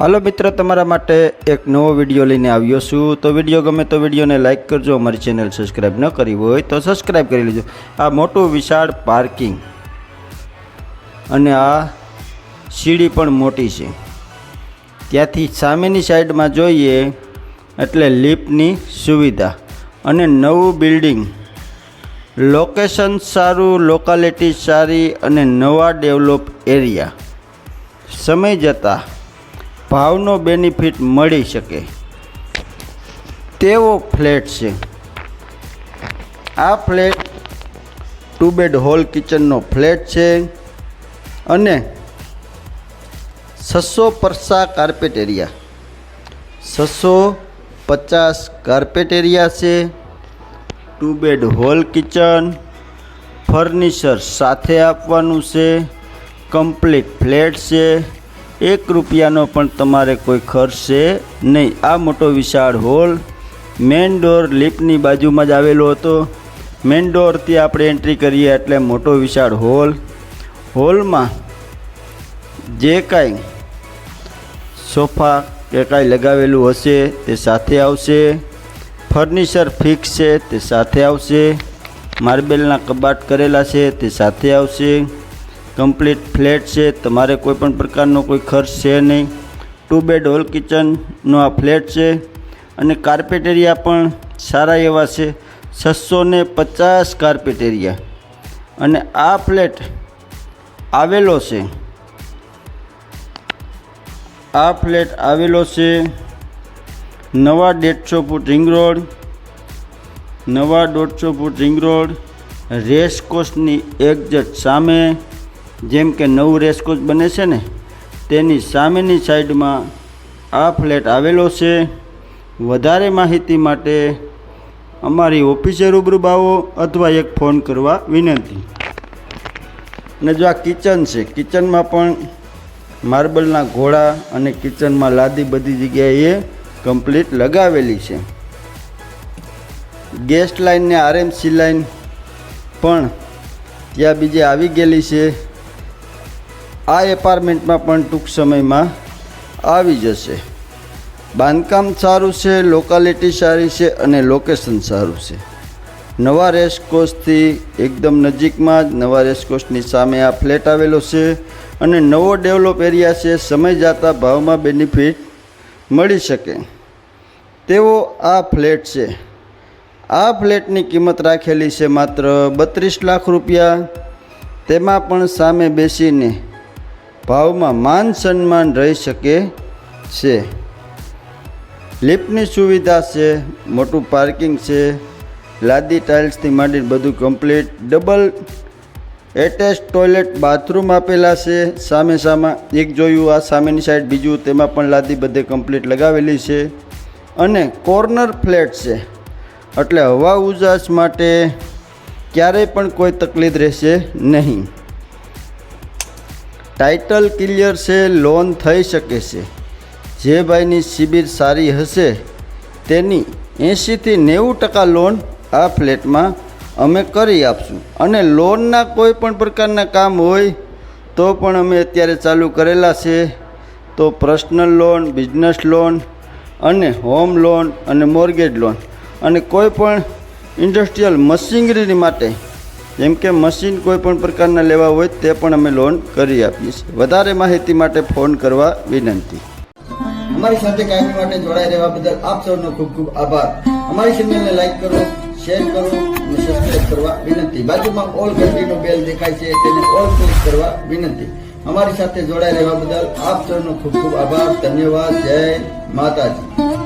હાલો મિત્રો, તમારા માટે એક નવો વીડિયો લઈને આવ્યો છું. તો વીડિયો ગમે તો વિડીયોને લાઇક કરજો, અમારી ચેનલ સબસ્ક્રાઈબ ન કરી હોય તો સબસ્ક્રાઈબ કરી લેજો. આ મોટું વિશાળ પાર્કિંગ અને આ સીડી પણ મોટી છે. ત્યાંથી સામેની સાઈડમાં જોઈએ એટલે લિફ્ટની સુવિધા અને નવું બિલ્ડિંગ. લોકેશન સારું લોકાલિટી સારી અને નવા ડેવલપ એરિયા. સમય જતાં ભાવનો બેનિફિટ મળી શકે. તેવો ફ્લેટ છે. આ ફ્લેટ ટુ બેડ હોલ કિચનનો ફ્લેટ છે અને છસો પરસા કાર્પેટ એરિયા છસો પચાસ કાર્પેટ એરિયા છે. Two bed hall kitchen furniture સાથે આપવાનું છે. કમ્પ્લીટ ફ્લેટ છે. એક રૂપિયાનો પણ તમારે કોઈ ખર્ચ છે નહીં. આ મોટો વિશાળ હોલ મેઇન ડોર લિફ્ટની બાજુમાં જ આવેલો હતો. મેઇન ડોરથી આપણે એન્ટ્રી કરીએ એટલે મોટો વિશાળ હોલ. હોલમાં જે કાંઈ સોફા કે કાંઈ લગાવેલું હશે તે સાથે આવશે. ફર્નિચર ફિક્સ છે તે સાથે આવશે. માર્બેલના કબાટ કરેલા છે તે સાથે આવશે. કમ્પ્લીટ ફ્લેટ છે. તમારે કોઈ પણ પ્રકારનો કોઈ ખર્ચ છે નહીં. ટુ બેડ હોલ કિચનનો આ ફ્લેટ છે. અને કાર્પેટ એરિયા પણ સારા એવા છે. છસો ને પચાસ કાર્પેટ એરિયા અને આ ફ્લેટ આવેલો છે. આ ફ્લેટ આવેલો છે નવા દેડસો ફૂટ રિંગ રોડ નવા દોઢસો ફૂટ રિંગ રોડ રેસ કોર્સની સામે. જેમ કે નવું રેસકોચ બને છે ને, તેની સામેની સાઈડમાં આ ફ્લેટ આવેલો છે. વધારે માહિતી માટે અમારી ઓફિસે રૂબરૂ આવો અથવા એક ફોન કરવા વિનંતી. અને જો આ કિચન છે, કિચનમાં પણ માર્બલના ઘોડા અને કિચનમાં લાદી બધી જગ્યાએ કમ્પ્લીટ લગાવેલી છે. ગેસ્ટ લાઇન ને આરએમસી લાઇન પણ ત્યાં બીજે આવી ગયેલી છે. આ એપાર્ટમેન્ટમાં પણ ટૂંક સમયમાં આવી જશે. બાંધકામ સારું છે લોકાલિટી સારી છે અને લોકેશન સારું છે. નવા રેસકોર્સથી એકદમ નજીકમાં જ નવા રેસકોર્સની સામે આ ફ્લેટ આવેલો છે અને નવો ડેવલપ એરિયા છે સમય જતાં ભાવમાં બેનિફિટ મળી શકે. તેવો આ ફ્લેટ છે. આ ફ્લેટની કિંમત રાખેલી છે માત્ર બત્રીસ લાખ રૂપિયા. તેમાં પણ સામે બેસીને ભાવમાં માન સન્માન રહી શકે છે. લિફ્ટની સુવિધા છે, મોટું પાર્કિંગ છે, લાદી ટાઇલ્સથી માંડીને બધું complete, double attach toilet bathroom આપેલા છે, સામે સામા એક જોયું, આ સામેની સાઈડ બીજું, તેમાં પણ લાદી બધે કમ્પ્લીટ લગાવેલી છે. અને કોર્નર ફ્લેટ છે, એટલે હવા ઉજાસ માટે ક્યારેય પણ કોઈ તકલીફ રહેશે નહીં. ટાઇટલ ક્લિયર છે લોન થઈ શકે છે. જે ભાઈની શિબિર સારી હશે, તેની એંશીથી નેવું ટકા લોન આ ફ્લેટમાં અમે કરી આપશું. અને લોનના કોઈ પણ પ્રકારના કામ હોય, તો પણ અમે અત્યારે ચાલુ કરેલા છે. તો પર્સનલ લોન બિઝનેસ લોન અને હોમ લોન અને મોર્ગેજ લોન અને કોઈ પણ ઇન્ડસ્ટ્રીયલ મશીનરી માટે જેમ કે મશીન કોઈપણ પ્રકારના લેવા હોય તે પણ અમે લોન કરી આપીએ છીએ. વધારે માહિતી માટે ફોન કરવા વિનંતી. અમારી સાથે કાયમી માટે જોડાઈ રહેવા બદલ આપ સૌનો ખૂબ ખૂબ આભાર. અમારી ચેનલને લાઈક કરો, શેર કરો અને સબસ્ક્રાઈબ કરવા વિનંતી. બાજુમાં ઓલ ઘંટીનો બેલ દેખાય છે તેને ઓલ ક્લિક કરવા વિનંતી. અમારી સાથે જોડાઈ રહેવા બદલ આપ સૌનો ખૂબ ખૂબ આભાર. ધન્યવાદ. જય માતાજી.